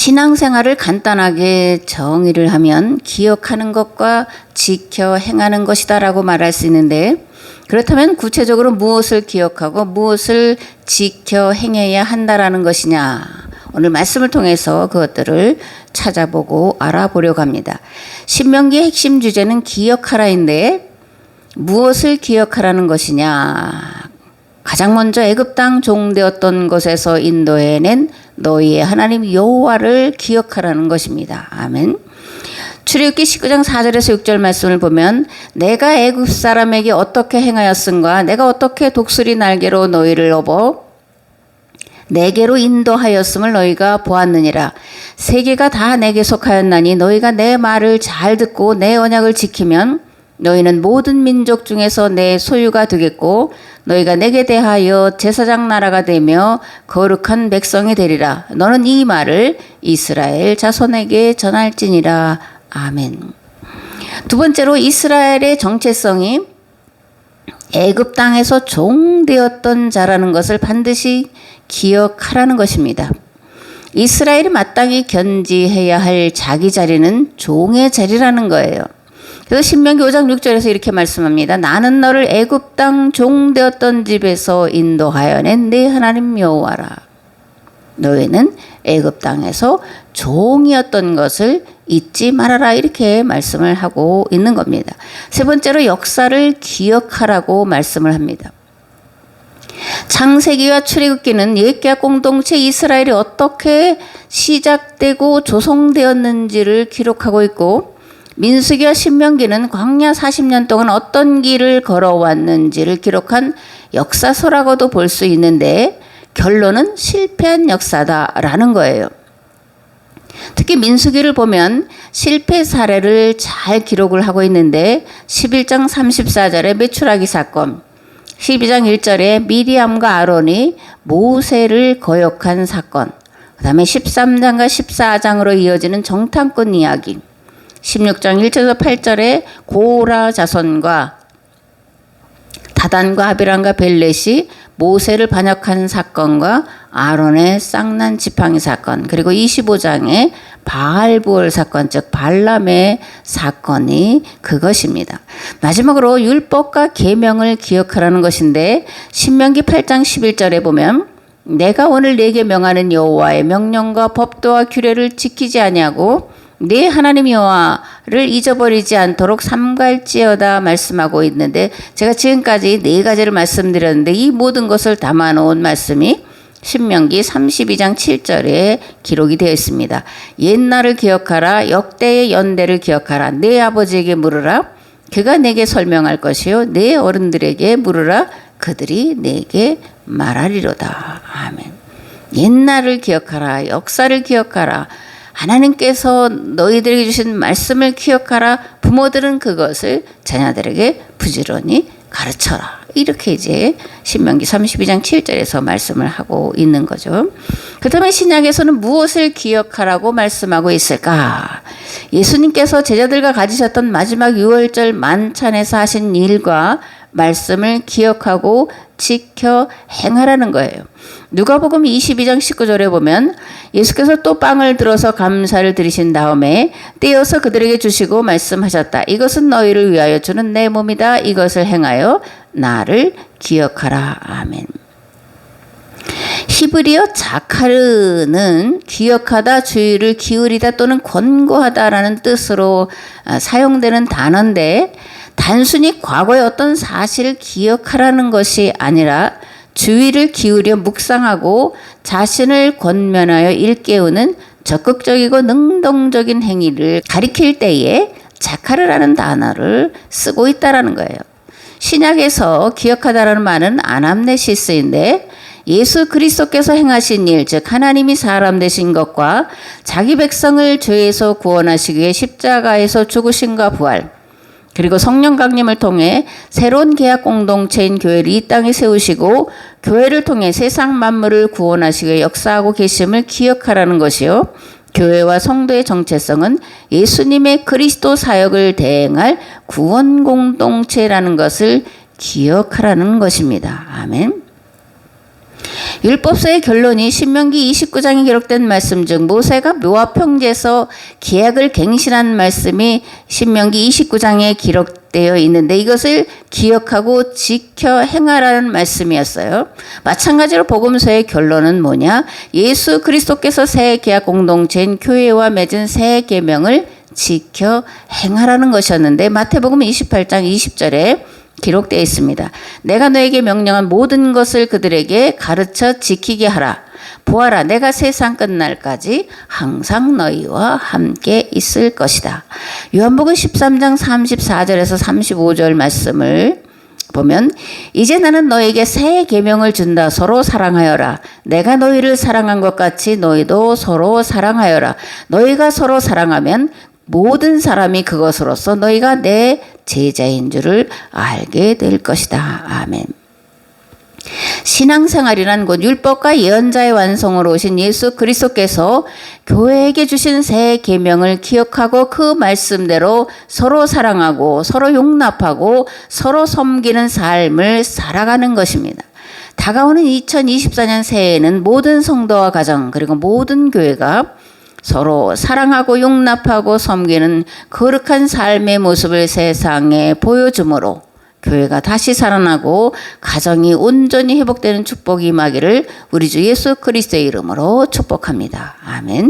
신앙생활을 간단하게 정의를 하면 기억하는 것과 지켜 행하는 것이다라고 말할 수 있는데 그렇다면 구체적으로 무엇을 기억하고 무엇을 지켜 행해야 한다라는 것이냐 오늘 말씀을 통해서 그것들을 찾아보고 알아보려고 합니다. 신명기의 핵심 주제는 기억하라인데 무엇을 기억하라는 것이냐 가장 먼저 애굽 땅 종되었던 곳에서 인도해낸 너희의 하나님 여호와를 기억하라는 것입니다. 아멘. 출애굽기 19장 4절에서 6절 말씀을 보면 내가 애굽 사람에게 어떻게 행하였은가 내가 어떻게 독수리 날개로 너희를 업어 내게로 인도하였음을 너희가 보았느니라 세계가 다 내게 속하였나니 너희가 내 말을 잘 듣고 내 언약을 지키면 너희는 모든 민족 중에서 내 소유가 되겠고 너희가 내게 대하여 제사장 나라가 되며 거룩한 백성이 되리라. 너는 이 말을 이스라엘 자손에게 전할지니라. 아멘. 두 번째로 이스라엘의 정체성이 애굽 땅에서 종되었던 자라는 것을 반드시 기억하라는 것입니다. 이스라엘이 마땅히 견지해야 할 자기 자리는 종의 자리라는 거예요. 그래서 신명기 5장 6절에서 이렇게 말씀합니다. 나는 너를 애굽 땅 종되었던 집에서 인도하여 낸내 하나님 여호와라. 너희는 애굽 땅에서 종이었던 것을 잊지 말아라 이렇게 말씀을 하고 있는 겁니다. 세 번째로 역사를 기억하라고 말씀을 합니다. 창세기와 출애굽기는 옛계약 공동체 이스라엘이 어떻게 시작되고 조성되었는지를 기록하고 있고 민수기와 신명기는 광야 40년 동안 어떤 길을 걸어왔는지를 기록한 역사서라고도 볼 수 있는데 결론은 실패한 역사다라는 거예요. 특히 민수기를 보면 실패 사례를 잘 기록을 하고 있는데 11장 34절에 매출하기 사건, 12장 1절에 미리암과 아론이 모세를 거역한 사건, 그 다음에 13장과 14장으로 이어지는 정탐꾼 이야기, 16장 1절에서 8절에 고라 자손과 다단과 아비란과 벨렛이 모세를 반역한 사건과 아론의 쌍난 지팡이 사건 그리고 25장에 바알부월 사건 즉 발람의 사건이 그것입니다. 마지막으로 율법과 계명을 기억하라는 것인데 신명기 8장 11절에 보면 내가 오늘 내게 명하는 여호와의 명령과 법도와 규례를 지키지 아니하고 네 하나님 여호와를 잊어버리지 않도록 삼갈지어다 말씀하고 있는데 제가 지금까지 네 가지를 말씀드렸는데 이 모든 것을 담아 놓은 말씀이 신명기 32장 7절에 기록이 되어 있습니다. 옛날을 기억하라 역대의 연대를 기억하라 내 아버지에게 물으라 그가 내게 설명할 것이요 내 어른들에게 물으라 그들이 내게 말하리로다. 아멘. 옛날을 기억하라 역사를 기억하라 하나님께서 너희들에게 주신 말씀을 기억하라. 부모들은 그것을 자녀들에게 부지런히 가르쳐라. 이렇게 이제 신명기 32장 7절에서 말씀을 하고 있는 거죠. 그 다음에 신약에서는 무엇을 기억하라고 말씀하고 있을까? 예수님께서 제자들과 가지셨던 마지막 6월절 만찬에서 하신 일과 말씀을 기억하고 지켜 행하라는 거예요. 누가복음 22장 19절에 보면 예수께서 또 빵을 들어서 감사를 드리신 다음에 떼어서 그들에게 주시고 말씀하셨다. 이것은 너희를 위하여 주는 내 몸이다. 이것을 행하여 나를 기억하라. 아멘. 히브리어 자카르는 기억하다, 주의를 기울이다 또는 권고하다라는 뜻으로 아, 사용되는 단어인데 단순히 과거의 어떤 사실을 기억하라는 것이 아니라 주의를 기울여 묵상하고 자신을 권면하여 일깨우는 적극적이고 능동적인 행위를 가리킬 때에 자카르라는 단어를 쓰고 있다라는 거예요. 신약에서 기억하다라는 말은 아남네시스인데 예수 그리스도께서 행하신 일, 즉 하나님이 사람 되신 것과 자기 백성을 죄에서 구원하시기 위해 십자가에서 죽으신과 부활, 그리고 성령 강림을 통해 새로운 계약 공동체인 교회를 이 땅에 세우시고 교회를 통해 세상 만물을 구원하시기 역사하고 계심을 기억하라는 것이요. 교회와 성도의 정체성은 예수님의 그리스도 사역을 대행할 구원 공동체라는 것을 기억하라는 것입니다. 아멘. 율법서의 결론이 신명기 29장에 기록된 말씀 중 모세가 모압 평지에서 계약을 갱신한 말씀이 신명기 29장에 기록되어 있는데 이것을 기억하고 지켜 행하라는 말씀이었어요. 마찬가지로 복음서의 결론은 뭐냐? 예수 그리스도께서 새 계약 공동체인 교회와 맺은 새 계명을 지켜 행하라는 것이었는데 마태복음 28장 20절에 기록되어 있습니다. 내가 너에게 명령한 모든 것을 그들에게 가르쳐 지키게 하라. 보아라, 내가 세상 끝날까지 항상 너희와 함께 있을 것이다. 요한복음 13장 34절에서 35절 말씀을 보면 이제 나는 너에게 새 계명을 준다 서로 사랑하여라 내가 너희를 사랑한 것 같이 너희도 서로 사랑하여라 너희가 서로 사랑하면 모든 사람이 그것으로서 너희가 내 제자인 줄을 알게 될 것이다 아멘 신앙생활이란 곧 율법과 예언자의 완성으로 오신 예수 그리스도께서 교회에게 주신 새 계명을 기억하고 그 말씀대로 서로 사랑하고 서로 용납하고 서로 섬기는 삶을 살아가는 것입니다. 다가오는 2024년 새해에는 모든 성도와 가정 그리고 모든 교회가 서로 사랑하고 용납하고 섬기는 거룩한 삶의 모습을 세상에 보여주므로 교회가 다시 살아나고 가정이 온전히 회복되는 축복이 임하기를 우리 주 예수 그리스도의 이름으로 축복합니다. 아멘.